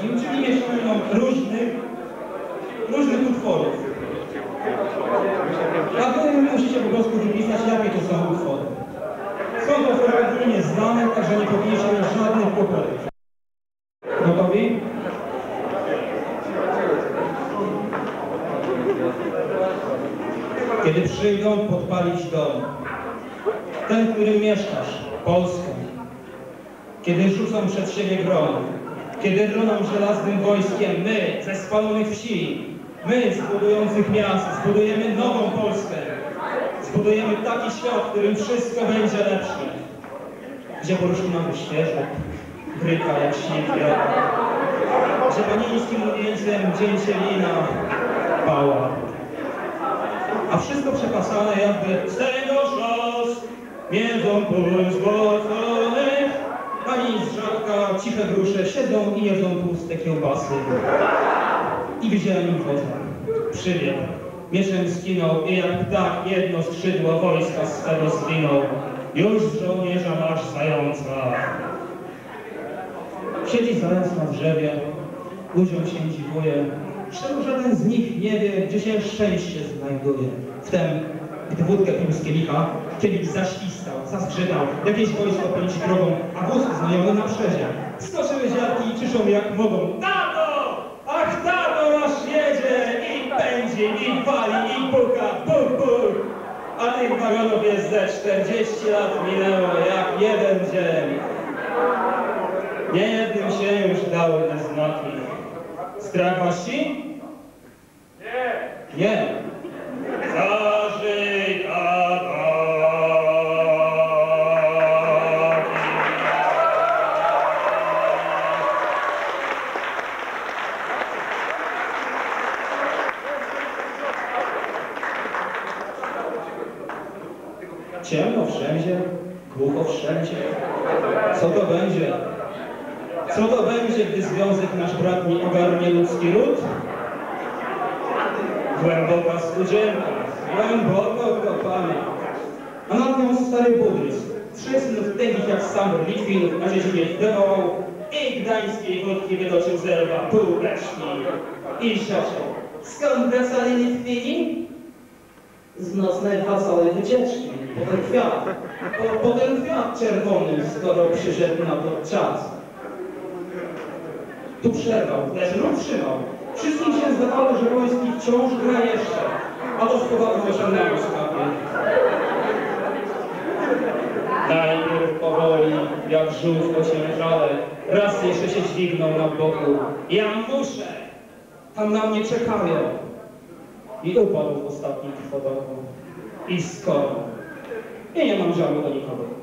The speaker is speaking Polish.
polskim, czyli mieszaniną różnych, różnych utworów. A wy musicie po prostu wypisać, jakie to są utwory. Są to fragmenty nieznane, także nie powinniście mieć żadnych kłopotów. Gotowi? Kiedy przyjdą podpalić dom, ten, w którym mieszkasz, Polskę, kiedy rzucą przed siebie grom, kiedy runą żelaznym wojskiem, my ze spalonych wsi, my z budujących miast, zbudujemy nową Polskę, zbudujemy taki świat, w którym wszystko będzie lepsze, gdzie poruszy nam świeżo, gryka jak śnieg gdzie panieńskim ujęciem dzięcielina pała, a wszystko przepasane jakby z tego szos. Międzą złoconych. Pani z rzadka, ciche grusze siedzą i jedzą tłuste kiełbasy. I widziałem ich wodę. Przybiegł, mieczem skinął i jak ptak jedno skrzydło wojska swego zwinął. Już z żołnierza masz zająca. Siedzi zając na drzewie, ludziom się dziwuje, czemu żaden z nich nie wie, gdzie się szczęście znajduje. Wtem, gdy wódkę pił z kielicha, kielich zaświstał, zazgrzytał, jakieś wojsko pędzi drogą, wóz znajomy na przezie. Skoczyły ziarki i ciszą jak mogą. Tato! Ach, tato nasz jedzie! I pędzi, i wali, i puka, puk, puk! A tych wagonów jest ze 40 lat minęło, jak jeden dzień. Nie jednym się już dały te znaki. Strach? Nie. Nie. Ciemno wszędzie, głucho wszędzie. Co to będzie? Co to będzie, gdy związek nasz bratni ogarnie ludzki ród? Głęboka studzienka, głęboko kopana. A nad nią stary buddyzm, trzy synów tęgich jak sam Litwinów na dziedzinie wywołał i gdańskiej wódki wydoczył zerwa pół beczki. I siostrą, skąd wracali Litwini? Z nocnej fasoli wycieczki, po ten kwiat, ten kwiat czerwony, skoro przyszedł na to czas. Tu przerwał, lecz lud trzymał. Wszystkim się zdawało, że wojski wciąż gra jeszcze, a to schowało na skapie. Najpierw powoli, jak żółw ociężale, raz jeszcze się dźwignął na boku. Ja muszę! Tam na mnie czekają. I upadł w ostatnim krwotoku. I skoro. A 也蛮需要如何你，可不。